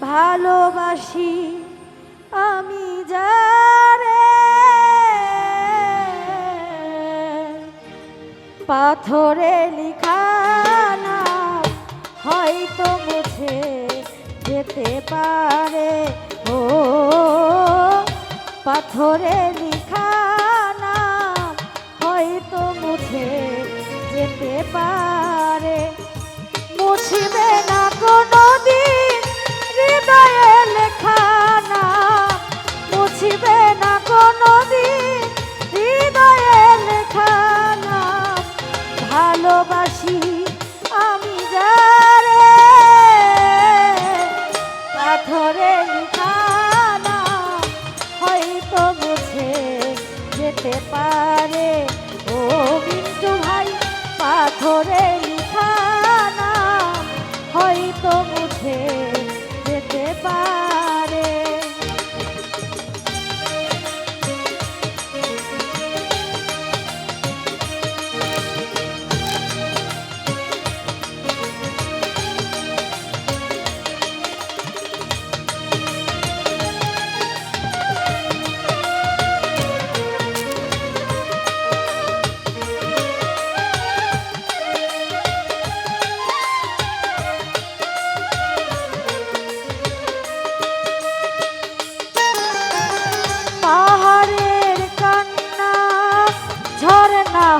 ভালোবাসি আমি যারে। পাথরে লিখানা হয়তো মুছে যেতে পারে। ও, পাথরে লিখানা হয়তো মুছে যেতে পারে। ভালোবাসি।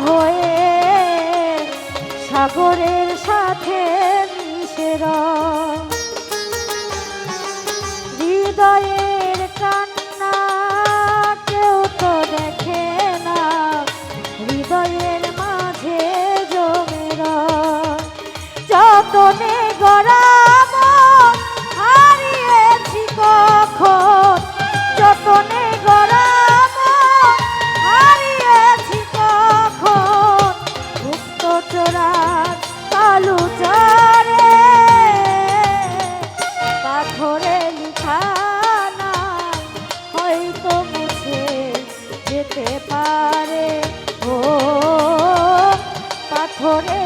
হয়ে সাগরের সাথে মিশের হৃদয়ে 더 해.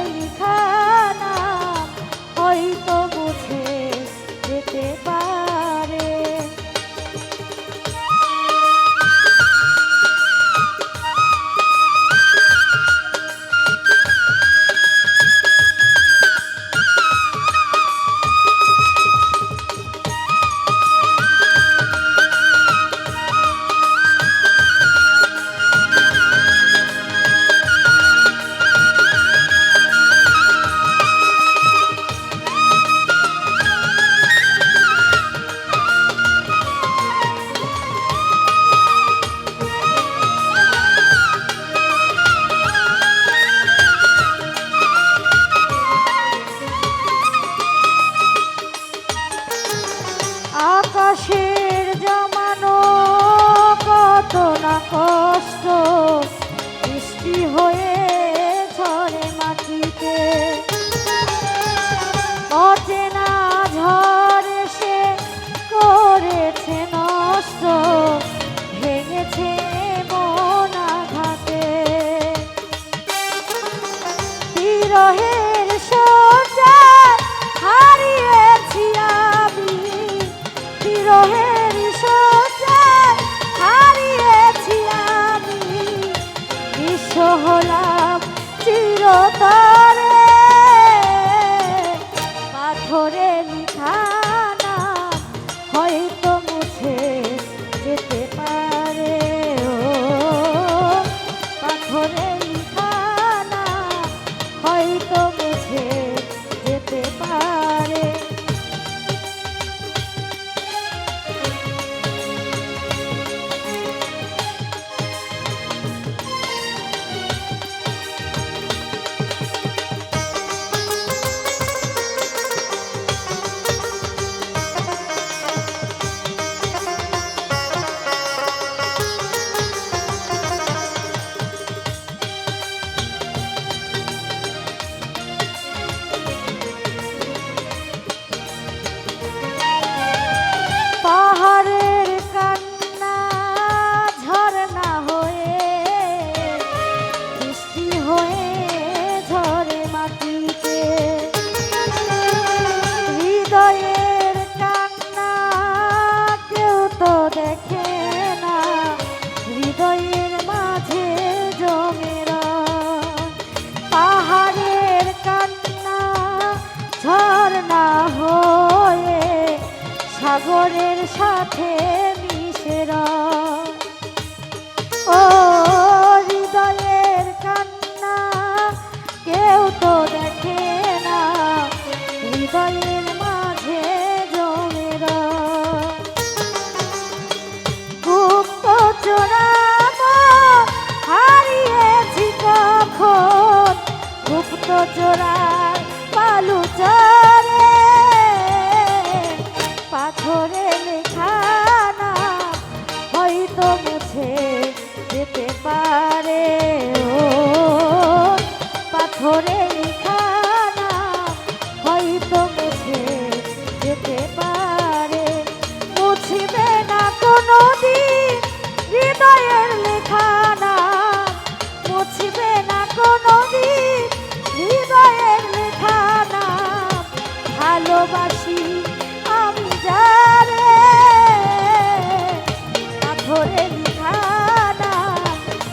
দেখে না হৃদয়ের মাঝে জমেরা। পাহাড়ের কান্না ঝর্ণা হয়ে সাগরের সাথে মিশেরা। ও চোরার পালু চরে হয়তো মুছে যেতে পারে। ও হয়তো মুছে যেতে পারে। মুছিবে হৃদয়ের লেখা না মুছিবে না কোনো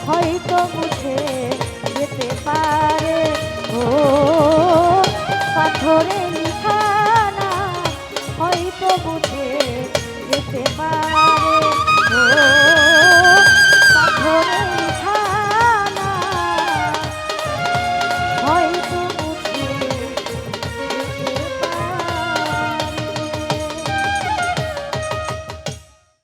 হয়তো মুছে যেতে পারে। ও পাথরে